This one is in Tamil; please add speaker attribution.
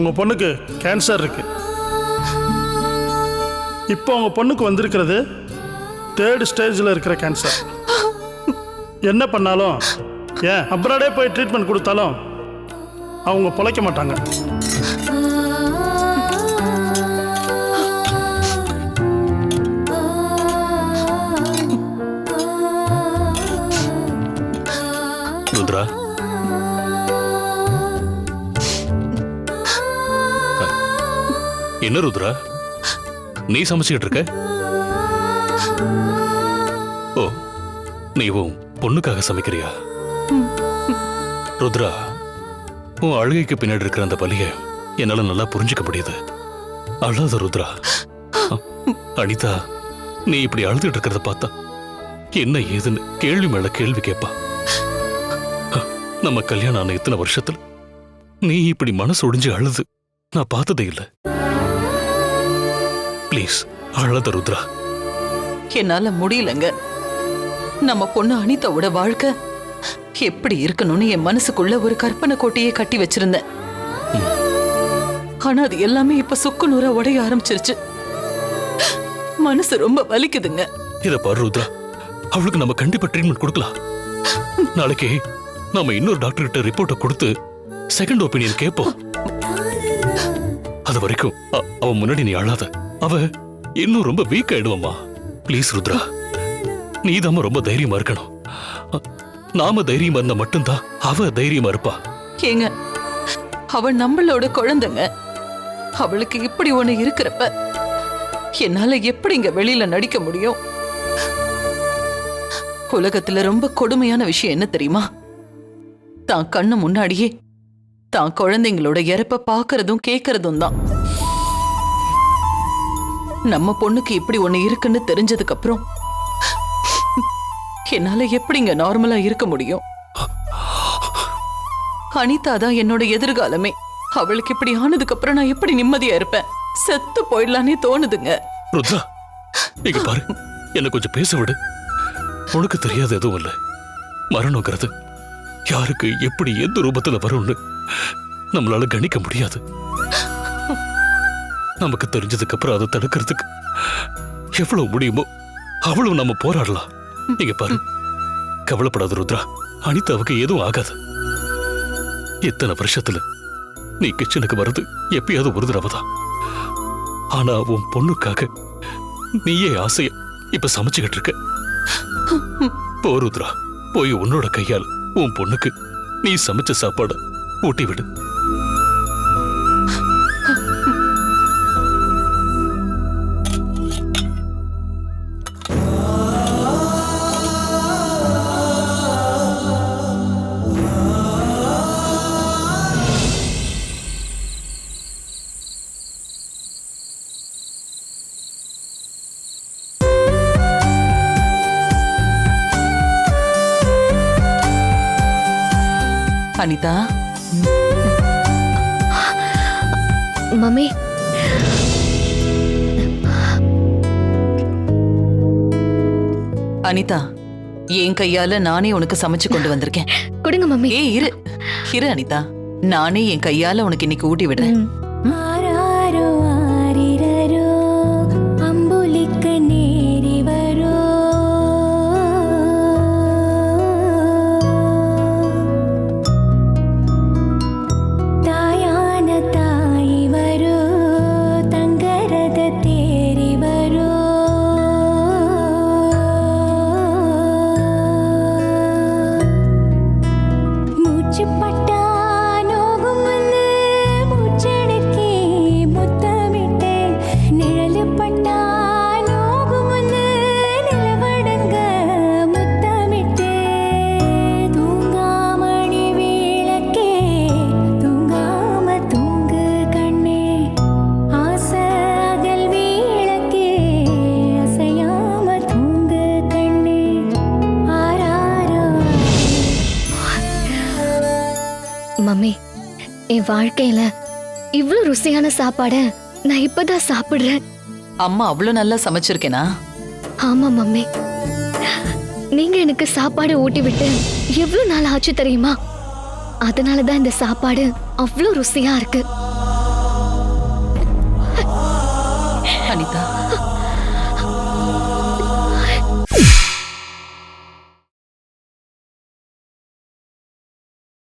Speaker 1: உங்கள் பொண்ணுக்கு கேன்சர் இருக்கு. இப்போ உங்கள் பொண்ணுக்கு வந்திருக்கிறது தேர்ட் ஸ்டேஜில் இருக்கிற கேன்சர் என்ன பண்ணாலும் ஏன் அப்ராடே போய் ட்ரீட்மெண்ட் கொடுத்தாலும் அவங்க பொழைக்க மாட்டாங்க.
Speaker 2: என்ன ருத்ரா? நீ சமைச்சுக்கிட்டு இருக்க? ஓ நீவும் பொண்ணுக்காக சமைக்கிறியா? ருத்ரா உன் அழுகைக்கு பின்னாடி இருக்கிற அந்த பலிய என்னால நல்லா புரிஞ்சுக்க முடியுது. அழாத ருத்ரா. அனிதா நீ இப்படி அழுதுட்டு இருக்கிறத பார்த்தா என்ன ஏதுன்னு கேள்வி மேல கேள்வி கேட்பா நம்ம கல்யாணம் ஆன இத்தனை வருஷத்துல நீ இப்படி மனசு ஒடிஞ்சு அழுது நான் பார்த்ததே இல்லை. ப்ளீஸ் அழாத ருத்ரா.
Speaker 3: என்னால முடியலங்க. நம்ம பொண்ணு அனிதாவோட வாழ்க்கை எப்படி இருக்கணும்னு என் மனசுக்குள்ள ஒரு கற்பனை கோட்டையே கட்டி வச்சிருந்தேன். ஆனா அது எல்லாமே இப்ப சுக்கு நூறா உடைய ஆரம்பிச்சிருச்சு. மனசு ரொம்ப வலிக்குதுங்க.
Speaker 2: இத பாரு ருத்ரா. அவளுக்கு நம்ம கண்டிப்பா ட்ரீட்மெண்ட் கொடுக்கலாம். நாளைக்கு நாம இன்னொரு டாக்டர் கிட்ட ரிப்போர்ட்டை கொடுத்து செகண்ட் ஒப்பீனியன் கேட்போம் அது வரைக்கும் அ- அவ முன்னாடி நீ அழாத. அவ இன்னும் ரொம்ப வீக் ஆயிடுவாமா ப்ளீஸ் ருத்ரா. நீதாம்மா ரொம்ப தைரியமா இருக்கணும். நாம தைரியமா இருந்தா மட்டும்தான் அவ தைரியமா இருப்பா.
Speaker 3: ஏங்க அவ நம்மளோட குழந்தைங்க. அவளுக்கு இப்படி ஒண்ணு இருக்கிறப்ப என்னால எப்படி இங்க வெளியில நடிக்க முடியும்? உலகத்துல ரொம்ப கொடுமையான விஷயம் என்ன தெரியுமா? தான் கண்ணு முன்னாடியே தான் குழந்தைங்களோட இறப்ப பாக்குறதும் கேக்குறதும் தான். நம்ம பொண்ணுக்கு இப்படி ஒண்ணு இருக்குன்னு தெரிஞ்சதுக்கு அப்புறம் என்னால எப்படிங்க நார்மலா இருக்க முடியும்? அனிதா தான் என்னோட எதிர்காலமே. அவளுக்கு இப்படி ஆனதுக்கு அப்புறம் நான் எப்படி நிம்மதியா இருப்பேன்? செத்து போயிடலான்னே தோணுதுங்க.
Speaker 2: ருத்ரா இங்க பாரு. என்ன கொஞ்சம் பேச விடு. உனக்கு தெரியாது எதுவும் இல்ல. மரணங்கிறது யாருக்கு எப்படி எந்த ரூபத்துல வரும்னு நம்மளால கணிக்க முடியாது. நமக்கு தெரிஞ்சதுக்கு அப்புறம் அதை தடுக்கிறதுக்கு எவ்வளவு முடியுமோ அவ்வளவு நம்ம போராடலாம். நீங்க பாரு. கவலைப்படாத ருத்ரா. அனிதாவுக்கு எதுவும் ஆகாது. எத்தனை வருஷத்துல நீ கிச்சனுக்கு வர்றது எப்பயாவது ஒரு தடவை தான். ஆனா உன் பொண்ணுக்காக நீயே ஆசைய இப்ப சமைச்சுக்கிட்டு இருக்க? போ ருத்ரா. போய் உன்னோட கையால் உன் பொண்ணுக்கு நீ சமைச்ச சாப்பாட ஊட்டி விடு.
Speaker 3: அனிதா?
Speaker 4: மம்மி.
Speaker 3: அனிதா என் கையால நானே உனக்கு சமைச்சு கொண்டு வந்திருக்கேன்.
Speaker 4: கொடுங்க மம்மி.
Speaker 3: ஏ இரு. இரு அனிதா. நானே என் கையால உனக்கு இன்னைக்கு ஊட்டி விடுறேன்.
Speaker 5: చిప్పట్టా
Speaker 4: மம்மி என் வாழ்க்கையில இவ்வளவு ருசியான சாப்பாட நான் இப்பதான் சாப்பிடுறேன்.
Speaker 3: அம்மா அவ்வளவு நல்லா சமைச்சிருக்கேனா?
Speaker 4: ஆமா மம்மி. நீங்க எனக்கு சாப்பாடு ஊட்டி விட்டு எவ்வளவு நாள் ஆச்சு தெரியுமா? அதனாலதான் இந்த சாப்பாடு அவ்வளவு ருசியா இருக்கு.
Speaker 3: அனிதா